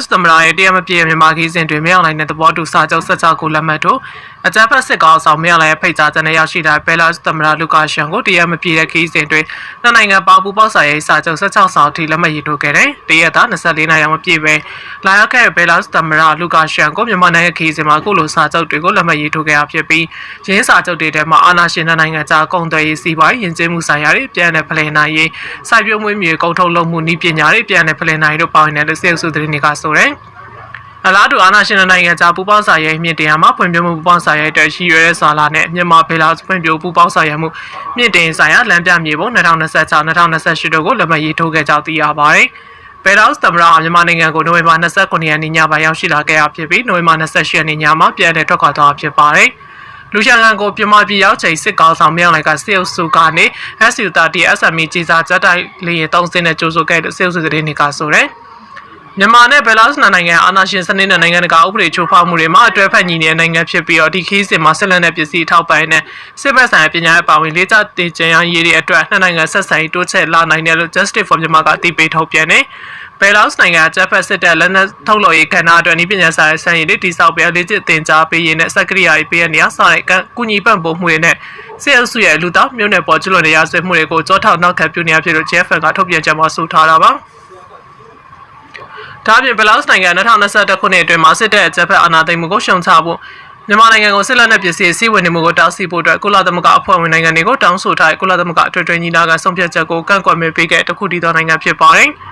စ်သမ္မတရဲ့တရားမပြည့်မြန်မာခီးစဉ်တွင်မြောက်နိုင်တဲ့သဘောတူစာချုပ်16ခုလက်မှတ်တို့အကြမ်းဖက်စစ်ကောင်ဆောင်မြောက်နိုင်ရဲ့ဖိတ်ကြားချက်နဲ့ရောက်ရှိတဲ့ဘယ်လာစ်သမ္မတလူကာရှန်ကိုတရားမပြည့်တဲ့ခီးစဉ်တွင်နှစ်နိုင်ငံပေါင်းပူးပေါင်းဆိုင်ရေးစာချုပ်16ဆောင်ထိလက်မှတ်ရေးထိုးခဲ့တယ်။တရက်သား24နိုင်အောင်မပြည့်ပဲလာရောက်ခဲ့တဲ့ဘယ်လာစ်သမ္မတလူကာရှန်ကိုမြန်မာနိုင်ငံခီးစဉ်မှာအခုလိုစာချုပ်တွေကိုလက်မှတ်ရေးထိုးခဲ့တာဖြစ်ပြီးရင်းစာချုပ်တွေထဲမှာအာဏာရှင်နိုင်ငံကြားကုန်သွယ်ရေးစီးပွားရေးယဉ်ကျေးမှုဆိုင်ရာတွေပြန်လည်ဖလှယ်နိုင်ရေးစိုက်ပျိုးမွေးမြူကုန်ထုတ်လုပ်မှုနည်းပညာတွေပြန်လည်ဖလှယ်နိုင်တို့ပါဝင်တယ်လို့စေအုပ်စုသတင်းတွေကဆိုတယ်။အလားတူအာဏာရှင်နိုင်ငံကြားပူးပေါင်းဆောင်ရွက်မြင့်တင်မှာဖွံ့ဖြိုးမှုပူးပေါင်းဆောင်ရွက်တဲ့ရှိရွယ်တဲ့စာလာနဲ့မြန်မာဖေလာဖွံ့ဖြိုးပူးပေါင်းဆောင်ရွက်မှုမြင့်တင်ဆိုင်ရာလမ်းပြမြေပုံ2026-2028တို့ကိုလက်မှတ်ရေးထိုးခဲ့ကြောင်းသိရပါတယ်။ဘယ်တော့သမ္မတမြန်မာနိုင်ငံကိုနိုဝင်ဘာ29ရက်နေ့ညပိုင်းရောက်ရှိလာခဲ့ရဖြစ်ပြီးနိုဝင်ဘာ28ရက်နေ့ညမှာပြန်လည်ထွက်ခွာသွားဖြစ်ပါတယ်။လူရှာကန်ကိုပြမပြည်ရောက်ချိန်စစ်ကောင်ဆောင်မြောက်လိုက်ကစေအုပ်စုကနေ SU30 SME ကြီးစားဇက်တိုက်လေရင်သုံးစင်းနဲ့ကြိုးဆိုခဲ့တဲ့စေအုပ်စုသတင်းတွေကဆိုတယ်။ မြန်မာနဲ့ဘယ်လာစ်နိုင်ငံအာဏာရှင်စနစ်နဲ့နိုင်ငံတကာဥပဒေချိုးဖောက်မှုတွေမှာအတွဲဖက်ညီနေတဲ့နိုင်ငံဖြစ်ပြီးတော့ဒီခီးစဉ်မှာဆက်လက်တဲ့ပစ္စည်းထောက်ပံ့တဲ့စစ်ဘက်ဆိုင်ရာပညာရေးပါဝင်လေးချတင်ကြံရရေးတွေအတွက်နှစ်နိုင်ငံဆက်ဆံရေးတိုးချဲ့လာနိုင်တယ်လို့ Justice for Myanmar ကအသိပေးထုတ်ပြန်တယ်။ဘယ်လာစ်နိုင်ငံဂျပန်စစ်တပ်လက်နက်ထုတ်လုပ်ရေးကဏ္ဍအတွက်ဤပညာဆိုင်ရာစံရည်တွေတိစောက်ပေးလေ့ကျင့်သင်ကြားပေးရေးနဲ့စက်ကရိယာရေးပေးရနေရစတဲ့ကုညီပံ့ပိုးမှုတွေနဲ့စစ်အုပ်စုရဲ့လူသားမျိုးနယ်ပေါ်ကျွလွန်တရားစွဲမှုတွေကိုကြောထောက်နောက်ခံပြုနေရဖြစ်လို့ JFN ကထုတ်ပြန်ကြမှာဆိုထားတာပါ။ ဒါ့အပြင်ဘလာ့စ်နိုင်ငံ2021ခုနှစ်အတွင်းမှာစစ်တပ်အကြမ်းဖက်အာဏာသိမ်းမှုကိုရှုံချဖို့မြန်မာနိုင်ငံကိုစစ်လက်နက်ပစ္စည်းစီးဝင်နေမှုကိုတားဆီးဖို့အတွက်ကုလသမဂ္ဂအဖွဲ့ဝင်နိုင်ငံတွေကိုတောင်းဆိုထားတဲ့ကုလသမဂ္ဂအထွေထွေညီလာခံဆုံးဖြတ်ချက်ကိုကန့်ကွက်မဲပေးခဲ့တခုတည်းသောနိုင်ငံဖြစ်ပါတယ်။